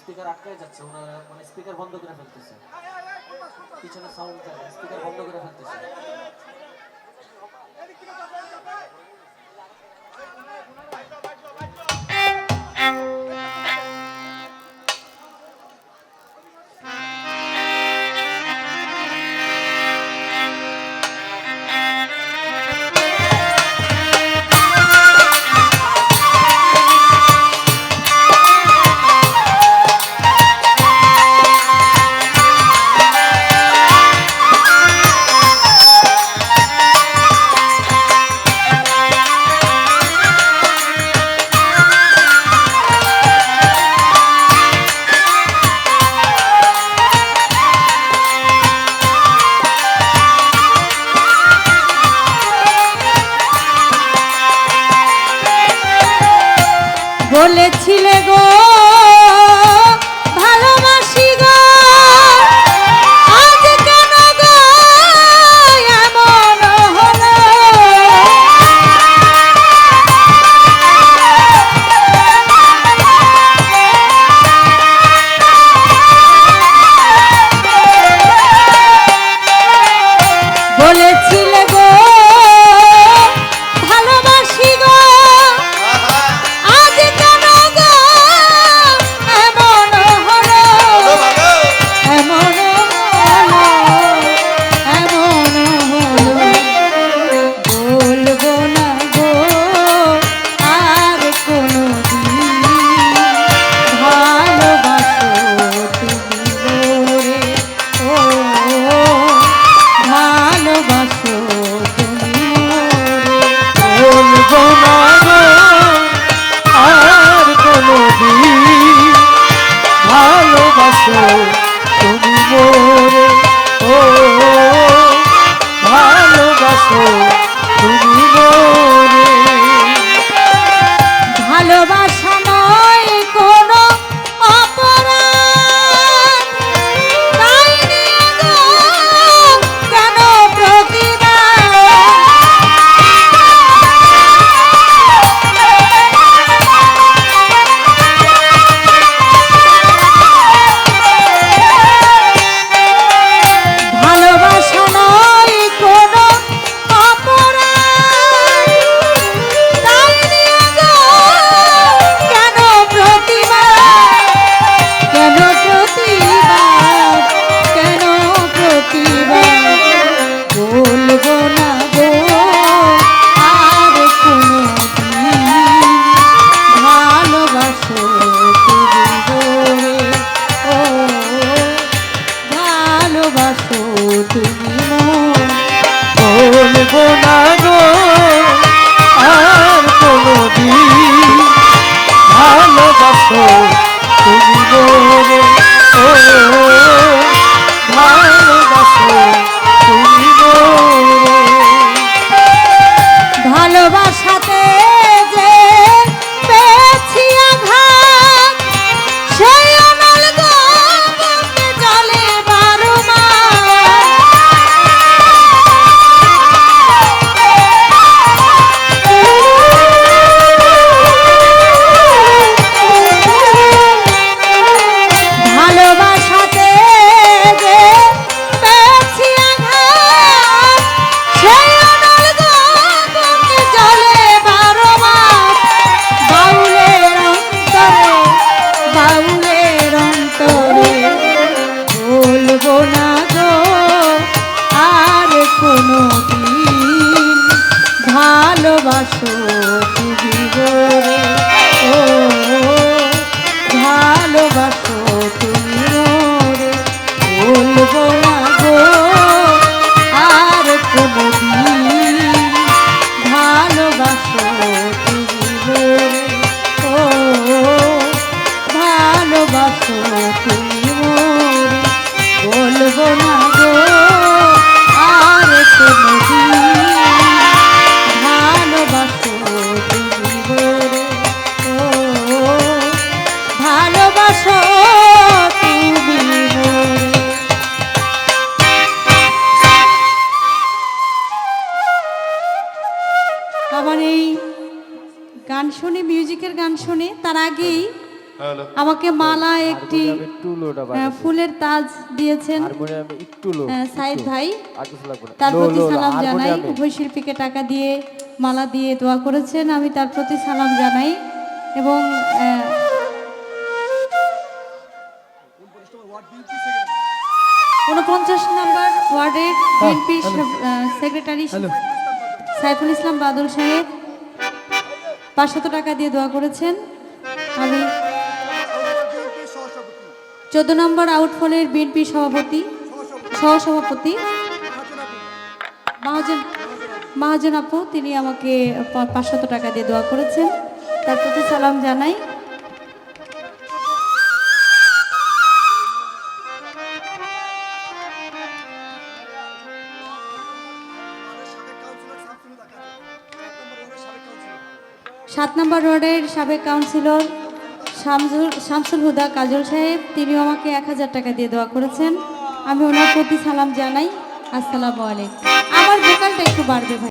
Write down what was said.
Speaker আটকায় যাচ্ছে মানে স্পিকার বন্ধ করে ফেলতেছে। পিছনে সাউন্ড স্পিকার বন্ধ করে ফেলতেছে। Bye. বলেছিলে গো Roma. una গান শুনে মিউজিকের গান শুনে তার আগেই আমাকে মালা একটি ফুলের তাজ দিয়েছেন সাইদ ভাই। তার প্রতি সালাম জানাই। উভয় শিল্পীকে টাকা দিয়ে মালা দিয়ে দোয়া করেছেন আমি তার প্রতি সালাম জানাই। এবং উনপঞ্চাশ নম্বর ওয়ার্ডের বিএনপি সেক্রেটারি সাইফুল ইসলাম বাদল সাহেব। পাঁচশত টাকা দিয়ে দোয়া করেছেন। আমি চোদ্দ নম্বর আউটফলের বিএনপি সভাপতি, সহসভাপতি মহাজন মহাজন আপু, তিনি আমাকে পাঁচশত টাকা দিয়ে দোয়া করেছেন। তার প্রতি সালাম জানাই। সাত নম্বর রোডের সাবেক কাউন্সিলর শামজুল শামসুল হুদা কাজল সাহেব, তিনিও আমাকে এক হাজার টাকা দিয়ে দেওয়া করেছেন। আমি ওনার প্রতি সালাম জানাই। আসসালামু আলাইকুম। আমার দোকানটা একটু বাড়বে ভাই।